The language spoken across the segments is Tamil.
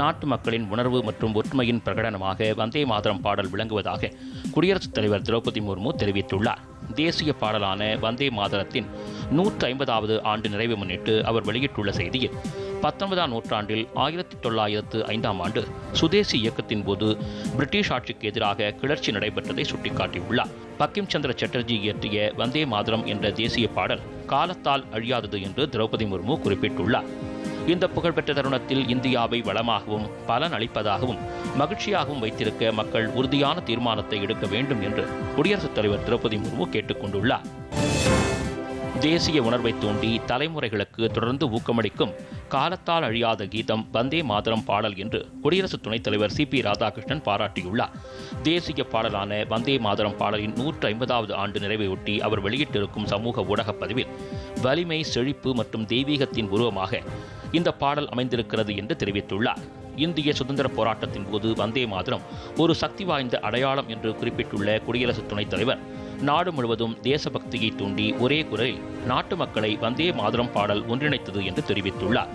நாட்டு மக்களின் உணர்வு மற்றும் ஒற்றுமையின் பிரகடனமாக வந்தே மாதரம் பாடல் விளங்குவதாக குடியரசுத் தலைவர் திரௌபதி முர்மு தெரிவித்துள்ளார். தேசிய பாடலான வந்தே மாதரத்தின் நூற்று ஐம்பதாவது ஆண்டு நிறைவை முன்னிட்டு அவர் வெளியிட்டுள்ள செய்தியில் பத்தொன்பதாம் நூற்றாண்டில் ஆயிரத்தி தொள்ளாயிரத்து ஐந்தாம் ஆண்டு சுதேசி இயக்கத்தின் போது பிரிட்டிஷ் ஆட்சிக்கு எதிராக கிளர்ச்சி நடைபெற்றதை சுட்டிக்காட்டியுள்ளார். பக்கிம் சந்திர சட்டர்ஜி இயற்றிய வந்தே மாதரம் என்ற தேசிய பாடல் காலத்தால் அழியாதது என்று திரௌபதி முர்மு குறிப்பிட்டுள்ளார். இந்த புகழ்பெற்ற தருணத்தில் இந்தியாவை வளமாகவும் பலன் அளிப்பதாகவும் மகிழ்ச்சியாகவும் வைத்திருக்க மக்கள் உறுதியான தீர்மானத்தை எடுக்க வேண்டும் என்று குடியரசுத் தலைவர் திரௌபதி முர்மு கேட்டுக்கொண்டுள்ளார். தேசிய உணர்வை தூண்டி தலைமுறைகளுக்கு தொடர்ந்து ஊக்கமளிக்கும் காலத்தால் அழியாத கீதம் வந்தே மாதரம் பாடல் என்று குடியரசு துணைத் தலைவர் சி பி ராதாகிருஷ்ணன் பாராட்டியுள்ளார். தேசிய பாடலான வந்தே மாதரம் பாடலின் நூற்று ஐம்பதாவது ஆண்டு நிறைவையொட்டி அவர் வெளியிட்டிருக்கும் சமூக ஊடகப் பதிவில் வலிமை செழிப்பு மற்றும் தெய்வீகத்தின் உருவமாக இந்த பாடல் அமைந்திருக்கிறது என்று தெரிவித்துள்ளார். இந்திய சுதந்திர போராட்டத்தின் போது வந்தே மாதரம் ஒரு சக்தி வாய்ந்த அடையாளம் என்று குறிப்பிட்டுள்ள குடியரசு துணைத் தலைவர் நாடு முழுவதும் தேசபக்தியை தூண்டி ஒரே குரலில் நாட்டு மக்களை வந்தே மாதரம் பாடல் ஒன்றிணைத்தது என்று தெரிவித்துள்ளார்.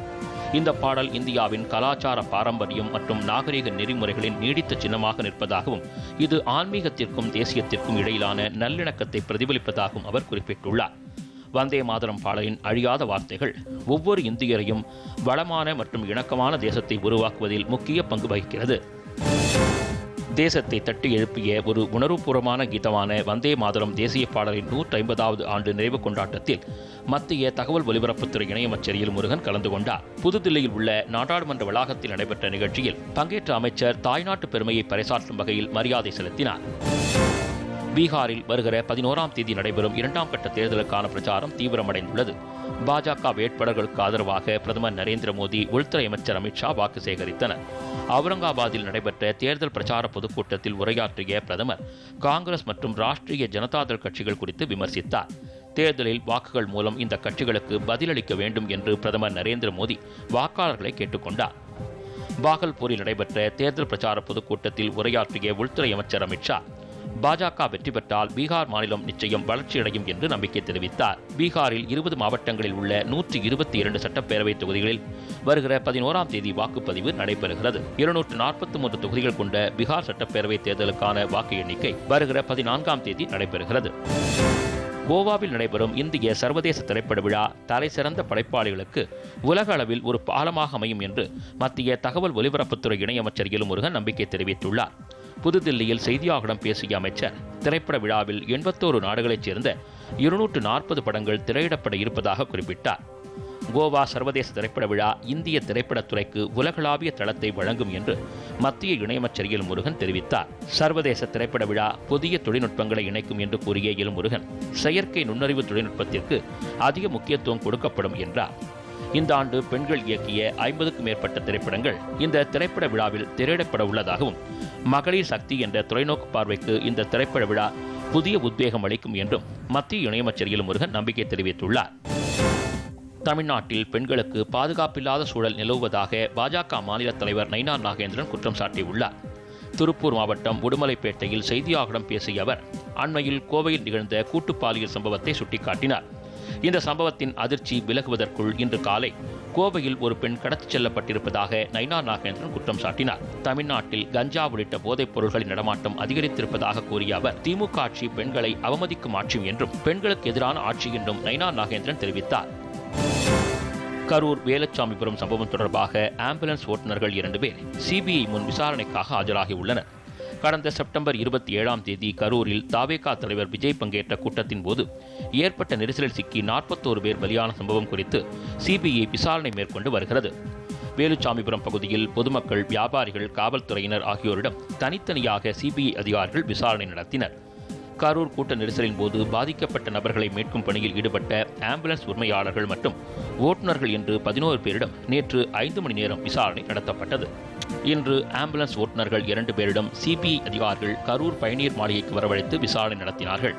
இந்த பாடல் இந்தியாவின் கலாச்சார பாரம்பரியம் மற்றும் நாகரிக நெறிமுறைகளின் நீடித்த சின்னமாக நிற்பதாகவும் இது ஆன்மீகத்திற்கும் தேசியத்திற்கும் இடையிலான நல்லிணக்கத்தை பிரதிபலிப்பதாகவும் அவர் குறிப்பிட்டுள்ளார். வந்தே மாதரம் பாடலின் அழியாத வார்த்தைகள் ஒவ்வொரு இந்தியரையும் வளமான மற்றும் இணக்கமான தேசத்தை உருவாக்குவதில் முக்கிய பங்கு வகிக்கிறது. தேசத்தை தட்டி எழுப்பிய ஒரு உணர்வுபூர்வமான கீதமான வந்தே மாதரம் தேசிய பாடலின் நூற்றி ஐம்பதாவது ஆண்டு நிறைவு கொண்டாட்டத்தில் மத்திய தகவல் ஒலிபரப்புத்துறை இணையமைச்சர் எல் முருகன் கலந்து கொண்டார். புதுதில்லியில் உள்ள நாடாளுமன்ற வளாகத்தில் நடைபெற்ற நிகழ்ச்சியில் பங்கேற்ற அமைச்சர் தாய்நாட்டு பெருமையை பறைசாற்றும் வகையில் மரியாதை செலுத்தினார். பீகாரில் வருகிற பதினோராம் தேதி நடைபெறும் இரண்டாம் கட்ட தேர்தலுக்கான பிரச்சாரம் தீவிரமடைந்துள்ளது. பாஜக வேட்பாளர்களுக்கு ஆதரவாக பிரதமர் நரேந்திர மோடி உள்துறை அமைச்சர் அமித்ஷா வாக்கு சேகரித்தனர். அவுரங்காபாத்தில் நடைபெற்ற தேர்தல் பிரச்சார பொதுக்கூட்டத்தில் உரையாற்றிய பிரதமர் காங்கிரஸ் மற்றும் ராஷ்டிரிய ஜனதாதள் கட்சிகள் குறித்து விமர்சித்தார். தேர்தலில் வாக்குகள் மூலம் இந்த கட்சிகளுக்கு பதிலளிக்க வேண்டும் என்று பிரதமர் நரேந்திர மோடி வாக்காளர்களை கேட்டுக்கொண்டார். பாகல்பூரில் நடைபெற்ற தேர்தல் பிரச்சார பொதுக்கூட்டத்தில் உரையாற்றிய உள்துறை அமைச்சர் அமித்ஷா பாஜக வெற்றி பெற்றால் பீகார் மாநிலம் நிச்சயம் வளர்ச்சியடையும் என்று நம்பிக்கை தெரிவித்தார். பீகாரில் இருபது மாவட்டங்களில் உள்ள நூற்றி இருபத்தி இரண்டு சட்டப்பேரவை தொகுதிகளில் வருகிற பதினோராம் தேதி வாக்குப்பதிவு நடைபெறுகிறது. இருநூற்று நாற்பத்தி மூன்று தொகுதிகள் கொண்ட பீகார் சட்டப்பேரவை தேர்தலுக்கான வாக்கு எண்ணிக்கை வருகிற பதினான்காம் தேதி நடைபெறுகிறது. கோவாவில் நடைபெறும் இந்திய சர்வதேச திரைப்பட விழா தலைசிறந்த படைப்பாளிகளுக்கு உலக அளவில் ஒரு பாலமாக அமையும் என்று மத்திய தகவல் ஒலிபரப்புத்துறை இணையமைச்சர் எலுமுருகன் நம்பிக்கை தெரிவித்துள்ளார். புதுதில்லியில் செய்தியாளர்களிடம் பேசிய அமைச்சர் திரைப்பட விழாவில் எண்பத்தோரு நாடுகளைச் சேர்ந்த இருநூற்று நாற்பது படங்கள் திரையிடப்பட இருப்பதாக குறிப்பிட்டார். கோவா சர்வதேச திரைப்பட விழா இந்திய திரைப்படத்துறைக்கு உலகளாவிய தளத்தை வழங்கும் என்று மத்திய இணையமைச்சர் எல் முருகன் தெரிவித்தார். சர்வதேச திரைப்பட விழா புதிய தொழில்நுட்பங்களை இணைக்கும் என்று கூறிய எல் முருகன் செயற்கை நுண்ணறிவு தொழில்நுட்பத்திற்கு அதிக முக்கியத்துவம் கொடுக்கப்படும் என்றார். இந்த ஆண்டு பெண்கள் இயக்கிய ஐம்பதுக்கும் மேற்பட்ட திரைப்படங்கள் இந்த திரைப்பட விழாவில் திரையிடப்பட உள்ளதாகவும் மகளிர் சக்தி என்ற தொலைநோக்கு பார்வைக்கு இந்த திரைப்பட விழா புதிய உத்வேகம் அளிக்கும் என்றும் மத்திய இணையமைச்சர் முருகன் நம்பிக்கை தெரிவித்துள்ளார். தமிழ்நாட்டில் பெண்களுக்கு பாதுகாப்பில்லாத சூழல் நிலவுவதாக பாஜக மாநில தலைவர் நயினார் நாகேந்திரன் குற்றம் சாட்டியுள்ளார். திருப்பூர் மாவட்டம் உடுமலைப்பேட்டையில் செய்தியாளர்களிடம் பேசிய அவர் அண்மையில் கோவையில் நிகழ்ந்த கூட்டு பாலியல் சம்பவத்தை சுட்டிக்காட்டினார். இந்த சம்பவத்தின் அதிர்ச்சி விலகுவதற்குள் இன்று காலை கோவையில் ஒரு பெண் கடத்திச் செல்லப்பட்டிருப்பதாக நைனா நாகேந்திரன் குற்றம் சாட்டினார். தமிழ்நாட்டில் கஞ்சா உள்ளிட்ட போதைப் பொருட்களின் நடமாட்டம் அதிகரித்திருப்பதாக கூறிய அவர் திமுக ஆட்சி பெண்களை அவமதிக்கும் ஆட்சி என்றும் பெண்களுக்கு எதிரான ஆட்சி என்றும் நைனா நாகேந்திரன் தெரிவித்தார். கரூர் வேலச்சாமிபுரம் சம்பவம் தொடர்பாக ஆம்புலன்ஸ் ஓட்டுநர்கள் இரண்டு பேர் சிபிஐ முன் விசாரணைக்காக ஆஜராகியுள்ளனர் கடந்த செப்டம்பர் இருபத்தி ஏழாம் தேதி கரூரில் தாவேகா தலைவர் விஜய் பங்கேற்ற கூட்டத்தின் போது ஏற்பட்ட நெரிசலில் சிக்கி நாற்பத்தோரு பேர் பலியான சம்பவம் குறித்து சிபிஐ விசாரணை மேற்கொண்டு வருகிறது. வேலுச்சாமிபுரம் பகுதியில் பொதுமக்கள் வியாபாரிகள் காவல்துறையினர் ஆகியோரிடம் தனித்தனியாக சிபிஐ அதிகாரிகள் விசாரணை நடத்தினர். கரூர் கூட்ட நெரிசலின் போது பாதிக்கப்பட்ட நபர்களை மீட்கும் பணியில் ஈடுபட்ட ஆம்புலன்ஸ் உரிமையாளர்கள் மற்றும் ஓட்டுநர்கள் என்று பதினோரு பேரிடம் நேற்று ஐந்து மணி நேரம் விசாரணை நடத்தப்பட்டது. இன்று ஆம்புலன்ஸ் ஓட்டுநர்கள் இரண்டு பேரிடம் சிபிஐ அதிகாரிகள் கரூர் பயணியர் மாளிகைக்கு வரவழைத்து விசாரணை நடத்தினார்கள்.